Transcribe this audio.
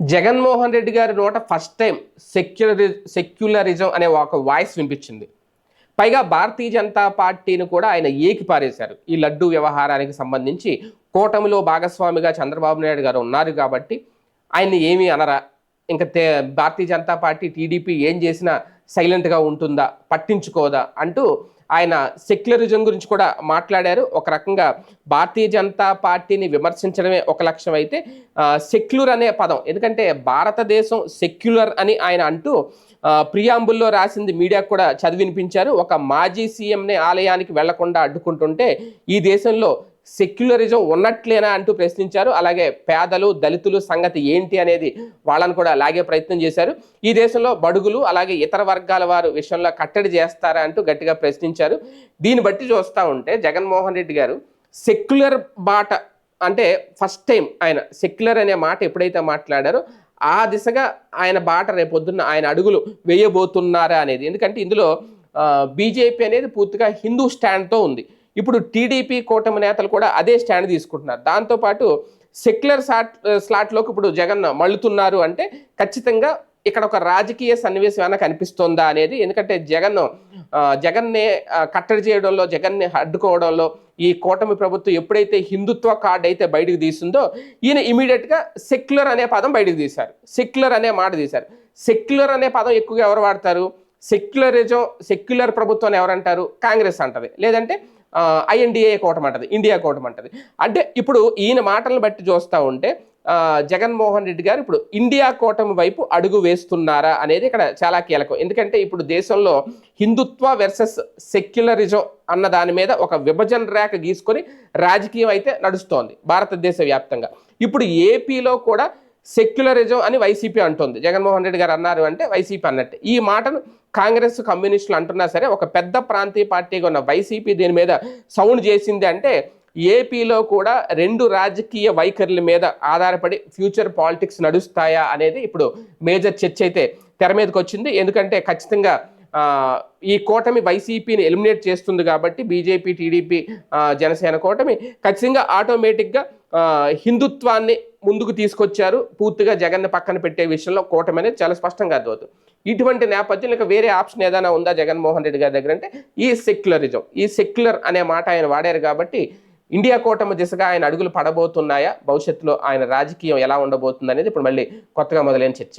జగన్మోహన్ రెడ్డి గారి నోట first time సెక్యులరి secularism అనే ఒక వాయిస్ వినిపించింది. పైగా భారతీయ జనతా పార్టీని కూడా ఆయన ఏకిపారేశారు ఈ లడ్డు వ్యవహారానికి సంబంధించి కూటమిలో భాగస్వామిగా చంద్రబాబు నాయుడు గారు ఉన్నారు కాబట్టి ఆయన్ని ఏమీ అనరా. ఇంకా తే భారతీయ జనతా పార్టీ టీడీపీ ఏం చేసినా సైలెంట్గా ఉంటుందా? పట్టించుకోదా? అంటూ ఆయన సెక్యులరిజం గురించి కూడా మాట్లాడారు. ఒక రకంగా భారతీయ జనతా పార్టీని విమర్శించడమే ఒక లక్ష్యం అయితే సెక్యులర్ అనే పదం. ఎందుకంటే భారతదేశం సెక్యులర్ అని ఆయన అంటూ ప్రియాంబుల్లో రాసింది మీడియాకు కూడా చదివినిపించారు. ఒక మాజీ సీఎంని ఆలయానికి వెళ్ళకుండా అడ్డుకుంటుంటే ఈ దేశంలో సెక్యులరిజం ఉన్నట్లేనా అంటూ ప్రశ్నించారు. అలాగే పేదలు దళితులు సంగతి ఏంటి అనేది వాళ్ళని కూడా లాగే ప్రయత్నం చేశారు. ఈ దేశంలో బడుగులు అలాగే ఇతర వర్గాల వారు విషయంలో కట్టడి చేస్తారా అంటూ గట్టిగా ప్రశ్నించారు. దీన్ని బట్టి చూస్తూ ఉంటే జగన్మోహన్ రెడ్డి గారు సెక్యులర్ బాట అంటే ఫస్ట్ టైం ఆయన సెక్యులర్ అనే మాట ఎప్పుడైతే మాట్లాడారో ఆ దిశగా ఆయన బాట రేపొద్దున్న ఆయన అడుగులు వేయబోతున్నారా అనేది. ఎందుకంటే ఇందులో బీజేపీ అనేది పూర్తిగా హిందూ స్టాండ్తో ఉంది. ఇప్పుడు టీడీపీ కూటమి నేతలు కూడా అదే స్టాండ్ తీసుకుంటున్నారు. దాంతోపాటు సెక్యులర్ సాట్ స్లాట్లోకి ఇప్పుడు జగన్ మళ్ళుతున్నారు అంటే ఖచ్చితంగా ఇక్కడ ఒక రాజకీయ సన్నివేశం ఏమైనా కనిపిస్తోందా అనేది ఎందుకంటే జగన్ జగన్నే కట్టడి చేయడంలో జగన్ని అడ్డుకోవడంలో ఈ కూటమి ప్రభుత్వం ఎప్పుడైతే హిందుత్వ కార్డు అయితే బయటకు తీసిందో ఈయన ఇమీడియట్గా సెక్యులర్ అనే పదం బయటకు తీశారు. సెక్యులర్ అనే మాట తీశారు. సెక్యులర్ అనే పదం ఎక్కువగా ఎవరు వాడతారు? సెక్యులరిజం సెక్యులర్ ప్రభుత్వం ఎవరంటారు? కాంగ్రెస్ అంటది. లేదంటే ఐఎన్డిఏ కూటమి అంటది ఇండియా కూటమి అంటది. అంటే ఇప్పుడు ఈయన మాటలను బట్టి చూస్తూ ఉంటే జగన్మోహన్ రెడ్డి గారు ఇప్పుడు ఇండియా కూటమి వైపు అడుగు వేస్తున్నారా అనేది ఇక్కడ చాలా కీలకం. ఎందుకంటే ఇప్పుడు దేశంలో హిందుత్వ వెర్సెస్ సెక్యులరిజం అన్న దాని మీద ఒక విభజన రేఖ గీసుకొని రాజకీయం అయితే నడుస్తోంది భారతదేశ వ్యాప్తంగా. ఇప్పుడు ఏపీలో కూడా సెక్యులరిజం అని వైసీపీ అంటుంది. జగన్మోహన్ రెడ్డి గారు అన్నారు అంటే వైసీపీ అన్నట్టు. ఈ మాటను కాంగ్రెస్ కమ్యూనిస్టులు అంటున్నా సరే ఒక పెద్ద ప్రాంతీయ పార్టీగా ఉన్న వైసీపీ దీని మీద సౌండ్ చేసింది అంటే ఏపీలో కూడా రెండు రాజకీయ వైఖరుల మీద ఆధారపడి ఫ్యూచర్ పాలిటిక్స్ నడుస్తాయా అనేది ఇప్పుడు మేజర్ చర్చ అయితే తెర మీదకి వచ్చింది. ఎందుకంటే ఖచ్చితంగా ఈ కూటమి వైసీపీని ఎలిమినేట్ చేస్తుంది కాబట్టి బీజేపీ టీడీపీ జనసేన కూటమి ఖచ్చితంగా ఆటోమేటిక్గా హిందుత్వాన్ని ముందుకు తీసుకొచ్చారు. పూర్తిగా జగన్ పక్కన పెట్టే విషయంలో కూటమి అనేది చాలా స్పష్టంగా అర్థమవుతుంది. ఇటువంటి నేపథ్యంలో ఇక వేరే ఆప్షన్ ఏదైనా ఉందా జగన్మోహన్ రెడ్డి గారి దగ్గర అంటే ఈ సెక్యులరిజం ఈ సెక్యులర్ అనే మాట ఆయన వాడారు కాబట్టి ఇండియా కూటమి దిశగా ఆయన అడుగులు పడబోతున్నాయా? భవిష్యత్తులో ఆయన రాజకీయం ఎలా ఉండబోతుంది అనేది ఇప్పుడు మళ్ళీ కొత్తగా మొదలైన చర్చ.